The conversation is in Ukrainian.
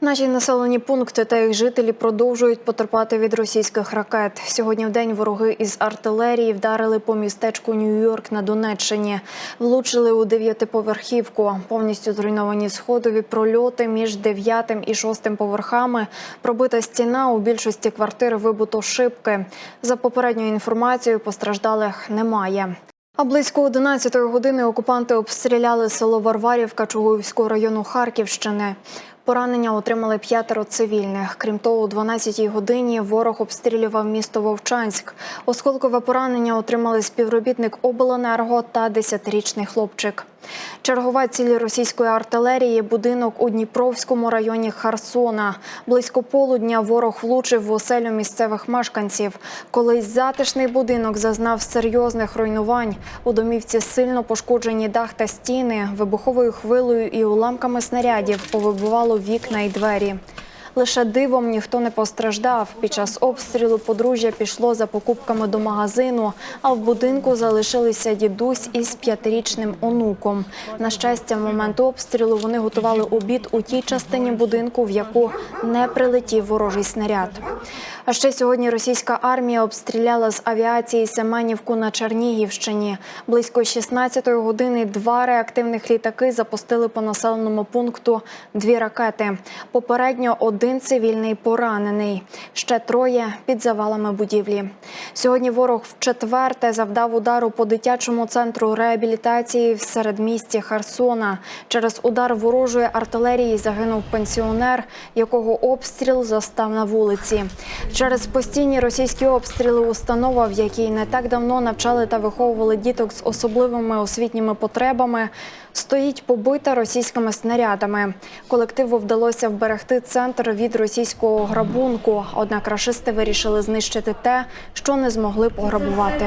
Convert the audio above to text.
Наші населені пункти та їх жителі продовжують потерпати від російських ракет. Сьогодні в день вороги із артилерії вдарили по містечку Нью-Йорк на Донеччині. Влучили у дев'ятиповерхівку. Повністю зруйновані сходові прольоти між дев'ятим і шостим поверхами. Пробита стіна у більшості квартир вибуто шибки. За попередньою інформацією, постраждалих немає. А близько 11 години окупанти обстріляли село Варварівка Чугуївського району Харківщини. Поранення отримали п'ятеро цивільних. Крім того, о 12-й годині ворог обстрілював місто Вовчанськ. Осколкове поранення отримали співробітник обленерго та 10-річний хлопчик. Чергова ціль російської артилерії – будинок у Дніпровському районі Харсона. Близько полудня ворог влучив в оселю місцевих мешканців. Колись затишний будинок зазнав серйозних руйнувань. У домівці сильно пошкоджені дах та стіни. Вибуховою хвилею і уламками снарядів вікна і двері. Лише дивом ніхто не постраждав. Під час обстрілу подружжя пішло за покупками до магазину, а в будинку залишилися дідусь із п'ятирічним онуком. На щастя, в момент обстрілу вони готували обід у тій частині будинку, в яку не прилетів ворожий снаряд. А ще сьогодні російська армія обстріляла з авіації Семенівку на Чернігівщині. Близько 16-ї години два реактивних літаки запустили по населеному пункту дві ракети. Попередньо один цивільний поранений. Ще троє під завалами будівлі. Сьогодні ворог вчетверте завдав удару по дитячому центру реабілітації в середмісті Херсона. Через удар ворожої артилерії загинув пенсіонер, якого обстріл застав на вулиці. Через постійні російські обстріли установа, в якій не так давно навчали та виховували діток з особливими освітніми потребами, стоїть побита російськими снарядами. Колективу вдалося вберегти центр від російського грабунку. Однак рашисти вирішили знищити те, що не змогли пограбувати.